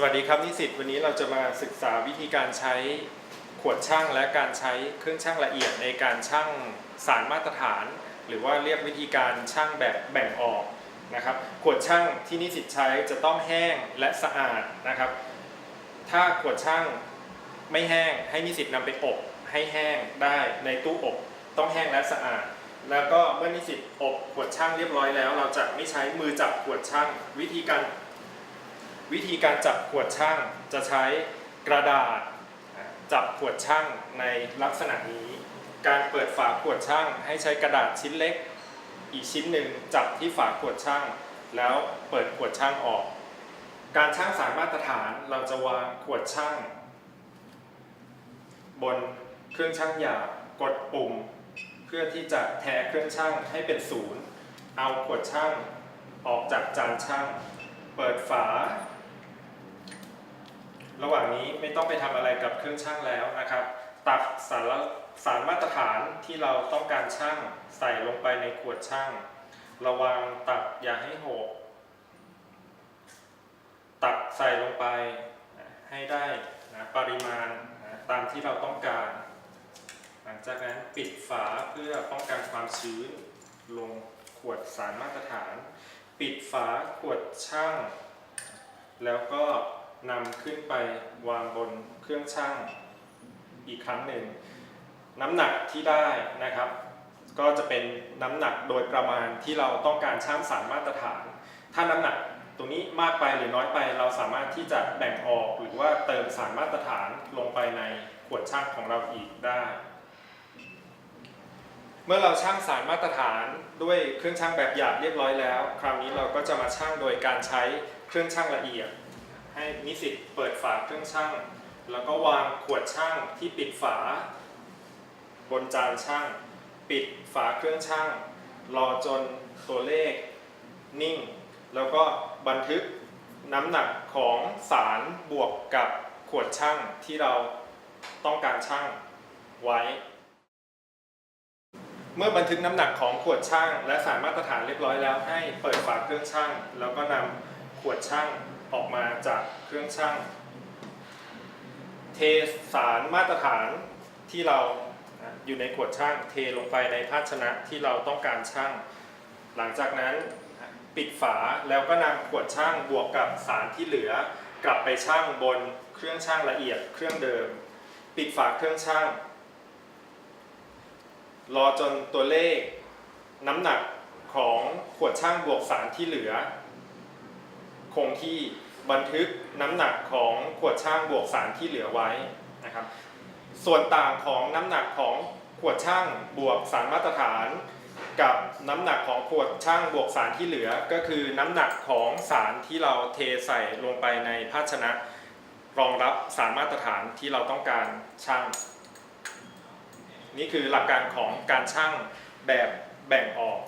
สวัสดีครับนิสิตวันนี้เราจะมาศึกษาวิธีการใช้ขวดช่างและการใช้เครื่องช่างละเอียดในการช่างสารมาตรฐาน หรือว่าเรียกวิธีการช่างแบบแบ่งออกนะครับขวดช่างที่นิสิตใช้จะต้องแห้งและสะอาดนะครับ ถ้าขวดช่างไม่แห้งให้นิสิตนำไปอบให้แห้งได้ในตู้อบต้องแห้งและสะอาด แล้วก็เมื่อนิสิตอบขวดช่างเรียบร้อยแล้ว เราจะไม่ใช้มือจับขวดช่างวิธีการ วิธีการจับขวดช่างจะใช้กระดาษจับขวดช่างในลักษณะนี้ การเปิดฝาขวดช่างให้ใช้กระดาษชิ้นเล็ก อีกชิ้นหนึ่งจับที่ฝาขวดช่าง แล้วเปิดขวดช่างออก การช่างสารมาตรฐานเราจะวางขวดช่าง บนเครื่องช่างหยาบกดปุ่ม เพื่อที่จะแทเครื่องช่างให้เป็นศูนย์เอาขวดช่างออกจากจานช่าง เปิดฝา ระหว่างนี้ไม่ต้องไปทำอะไรกับเครื่องช่างแล้วนะครับ ตักสารสารมาตรฐานที่เราต้องการช่างใส่ลงไปในขวดช่างระวังตักอย่าให้หก ตักใส่ลงไปให้ได้นะปริมาณนะตามที่เราต้องการ หลังจากนั้นปิดฝาเพื่อป้องกันความชื้น ลงขวดสารมาตรฐาน ปิดฝาขวดช่างแล้วก็ นำขึ้นไปวางบนเครื่องช่างอีกครั้งหนึ่ง น้ำหนักที่ได้นะครับ ก็จะเป็นน้ำหนักโดยประมาณที่เราต้องการช่างสารมาตรฐาน ถ้าน้ำหนักตรงนี้มากไปหรือน้อยไปเราสามารถที่จะแบ่งออกหรือว่าเติมสารมาตรฐานลงไปในขวดช่างของเราอีกได้ เมื่อเราช่างสารมาตรฐานด้วยเครื่องช่างแบบหยาบเรียบร้อยแล้ว คราวนี้เราก็จะมาช่างโดยการใช้เครื่องช่างละเอียด ให้นิสิตเปิดฝาเครื่องช่างแล้วก็วางขวดช่างที่ปิดฝา บนจานช่างปิดฝาเครื่องช่างรอจนตัวเลขนิ่ง แล้วก็บันทึกน้ำหนักของสารบวกกับขวดช่างที่เราต้องการช่างไว้ เมื่อบันทึกน้ำหนักของขวดช่าง และสารมาตรฐานเรียบร้อยแล้วให้เปิดฝาเครื่องช่าง แล้วก็นำ ขวดช่างออกมาจากเครื่องช่าง เทสารมาตรฐานที่เรานะอยู่ในขวดช่างเทลงไปในภาชนะที่เราต้องการช่าง หลังจากนั้นปิดฝาแล้วก็นำขวดช่างบวกกับสารที่เหลือกลับไปช่างบนเครื่องช่างละเอียดเครื่องเดิม ปิดฝาเครื่องช่าง รอจนตัวเลขน้ำหนักของขวดช่างบวกสารที่เหลือ งที่บันทึกน้ำหนักของขวดช่างบวกสารที่เหลือไว้นะครับ ส่วนต่างของน้ำหนักของขวดช่างบวกสารมาตรฐาน กับน้ำหนักของขวดช่างบวกสารที่เหลือ ก็คือน้ำหนักของสารที่เราเทใส่ลงไปในภาชนะ รองรับสารมาตรฐานที่เราต้องการช่าง นี่คือหลักการของการช่างแบบแบ่งออก